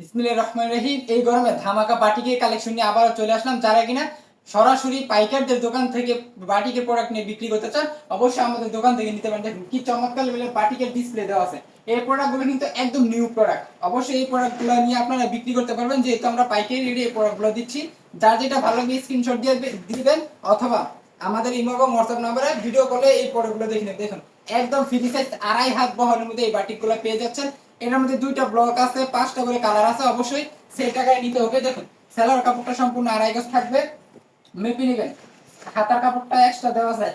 বিসমিল্লাহির রহমানির রহিম। এই গরমে ধামাকা বাটিকের কালেকশন নিয়ে আবারও চলে আসলাম। যারা কিনা সরাসরি পাইকারদের দোকান থেকে বাটিকের প্রোডাক্ট নিয়ে বিক্রি করতে চান, অবশ্যই আমাদের দোকান থেকে নিতে পারেন। কি চমৎকার লেভেলের বাটিকের ডিসপ্লে দেওয়া আছে। এই প্রোডাক্টগুলো কিন্তু একদম নিউ প্রোডাক্ট অবশ্যই এই প্রোডাক্টগুলো নিয়ে আপনারা বিক্রি করতে পারবেন। যেহেতু আমরা পাইকারি রেটে এই প্রোডাক্টগুলো দিচ্ছি, যার যেটা ভালো লাগে স্ক্রিনশট দিয়ে দিবেন, অথবা আমাদের ইমো এবং হোয়াটসঅ্যাপ নাম্বারে ভিডিও কলে এই প্রোডাক্টগুলো দেখে দেখুন, একদম ফ্রি আড়াই হাত বহরের মধ্যে এই বাটিকগুলো পেয়ে যাচ্ছেন। এটার মধ্যে দুইটা ব্লক আছে, পাঁচটা করে কালার আছে, অবশ্যই সেই টাকায় নিতে হবে। দেখুন সেলার কাপড়টা সম্পূর্ণ আড়াই গজ থাকবে মেপে নেবেন হাতার কাপড়টা এক্সট্রা দেওয়া যায়।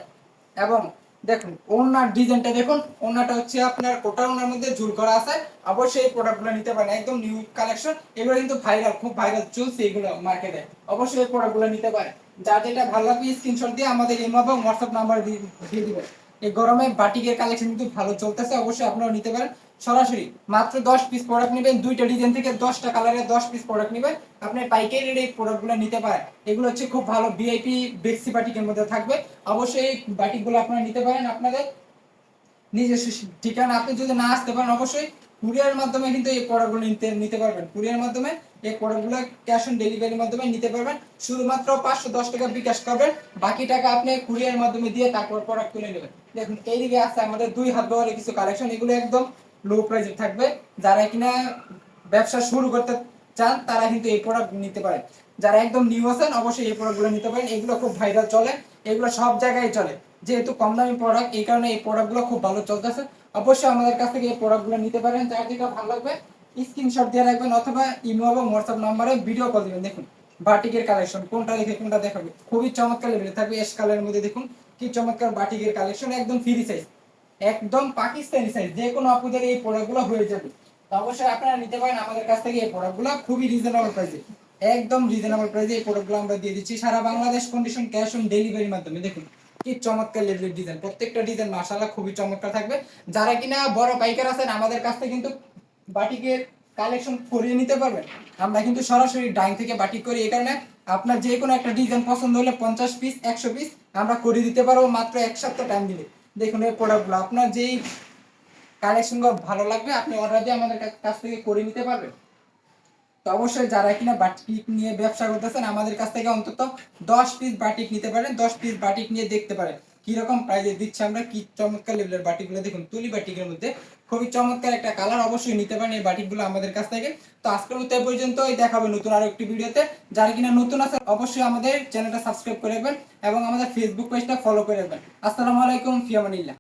এবং দেখুন, ওনার ডিজাইনটা দেখুন, ওনাটা হচ্ছে আপনার কোটা ওনার মধ্যে ঝুল করা আছে। অবশ্যই এই প্রোডাক্টগুলো নিতে পারেন, একদম নিউ কালেকশন এগুলো কিন্তু ভাইরাল খুব ভাইরাল চলছে এগুলো মার্কেটে অবশ্যই এই প্রোডাক্টগুলো নিতে পারেন। যার যেটা ভালো লাগবে স্ক্রিনশট দিয়ে আমাদের ইমো এবং হোয়াটসঅ্যাপ নাম্বার দিয়ে দিয়ে দিবেন। এই গরমে বাটিকের কালেকশন কিন্তু ভালো চলতেছে, অবশ্যই আপনারা নিতে পারেন। সরাসরি মাত্র দশ পিস প্রোডাক্ট নেবেন, দুইটা ডিজাইন থেকে দশটা কালারে দশ পিস প্রোডাক্ট নেবেন। আপনি পাইকারি রেট প্রোডাক্টগুলো নিতে পারেন। এগুলো হচ্ছে খুব ভালো ভিআইপি বেক্সি বাটিকের মধ্যে থাকবে। অবশ্যই এই বাটিকগুলো আপনারা নিতে পারেন আপনাদের নিজস্ব ঠিকানা। আপনি যদি না আসতে পারেন, অবশ্যই কুরিয়ারের মাধ্যমে কিন্তু এই প্রোডাক্টগুলো নিতে নিতে পারবেন। কুরিয়ার মাধ্যমে এই প্রোডাক্টগুলো ক্যাশ অন ডেলিভারির মাধ্যমে নিতে পারবেন। শুধুমাত্র পাঁচশো দশ টাকা বিকাশ করবেন। বাকি টাকা আপনি কুরিয়ারের মাধ্যমে দিয়ে তারপর প্রোডাক্ট তুলে নেবেন। দেখুন, এইদিকে আছে আমাদের দুই হাত ব্যবহারের কিছু কালেকশন এগুলো একদম লো প্রাইসে থাকবে। যারা কিনা ব্যবসা শুরু করতে চান, তারা কিন্তু এই প্রোডাক্ট নিতে পারেন। যারা একদম নিউ আছেন, অবশ্যই এই প্রোডাক্টগুলো নিতে পারেন। এগুলো খুব ভাইরাল চলে। এগুলো সব জায়গায় চলে। যেহেতু কম দামি প্রোডাক্ট এই কারণে এই প্রোডাক্টগুলো খুব ভালো চলতেছে। অবশ্যই আমাদের কাছ থেকে এই প্রোডাক্টগুলো নিতে পারেন। যার যেটা ভালো লাগবে স্ক্রিনশট দিয়ে রাখবেন অথবা ইমো এবং হোয়াটসঅ্যাপ নাম্বারে ভিডিও কল দিবেন। দেখুন, বাটিকের কালেকশন কোনটা দেখে কোনটা দেখাবে। খুবই চমৎকার লেভেলে থাকবে এস কালারের মধ্যে, দেখুন। কি চমৎকার বাটিকের কালেকশন একদম ফ্রি সাইজ একদম পাকিস্তানি সাইজ যে কোনো আপুদের এই প্রোডাক্টগুলো হয়ে যাবে। তো অবশ্যই আপনারা নিতে পারেন আমাদের কাছ থেকে এই প্রোডাক্টগুলো খুবই রিজনেবল প্রাইসে একদম রিজনেবল প্রাইসে এই প্রোডাক্টগুলো আমরা দিয়ে দিচ্ছি। সারা বাংলাদেশ কন্ডিশন ক্যাশ অন ডেলিভারির মাধ্যমে, দেখুন। কি চমৎকার লেভেলের ডিজাইন প্রত্যেকটা ডিজাইন মাশাআল্লাহ খুবই চমৎকার থাকবে। যারা কিনা বড় পাইকার আছেন, আমাদের কাছ থেকে কিন্তু বাটিকের কালেকশন করিয়ে নিতে পারবেন। আমরা কিন্তু সরাসরি ডাইং থেকে বাটিক করি। এই কারণে আপনার যে কোনো একটা ডিজাইন পছন্দ হলে পঞ্চাশ পিস একশো পিস আমরা করে দিতে পারব মাত্র এক সপ্তাহ টাইম দিলে। দেখুন এই প্রোডাক্টগুলো আপনার যেই কালেকশনগুলো ভালো লাগবে, আপনি অর্ডার দিয়ে আমাদের কাছ থেকে করে নিতে পারবেন। তো অবশ্যই যারা কিনা বাটিক নিয়ে ব্যবসা করতেছেন, আমাদের কাছ থেকে অন্তত দশ পিস বাটিক নিতে পারেন, দশ পিস বাটিক নিয়ে দেখতে পারেন। কীরকম প্রাইজে দিচ্ছে আমরা, কি চমৎকার লেভেলের বাটিকগুলো দেখুন, তুলি বাটিকের মধ্যে। খুবই চমৎকার একটা কালার অবশ্যই নিতে পারেন এই বাটিকগুলো আমাদের কাছ থেকে। তো আজকের মতো এই দেখাবে নতুন আরও একটি ভিডিওতে। যারা কিনা নতুন আছে অবশ্যই আমাদের চ্যানেলটা সাবস্ক্রাইব করে রাখবেন এবং আমাদের ফেসবুক পেজটা ফলো করে রাখবেন। আসসালামু আলাইকুম, ফিয়ামানিল্লাহ।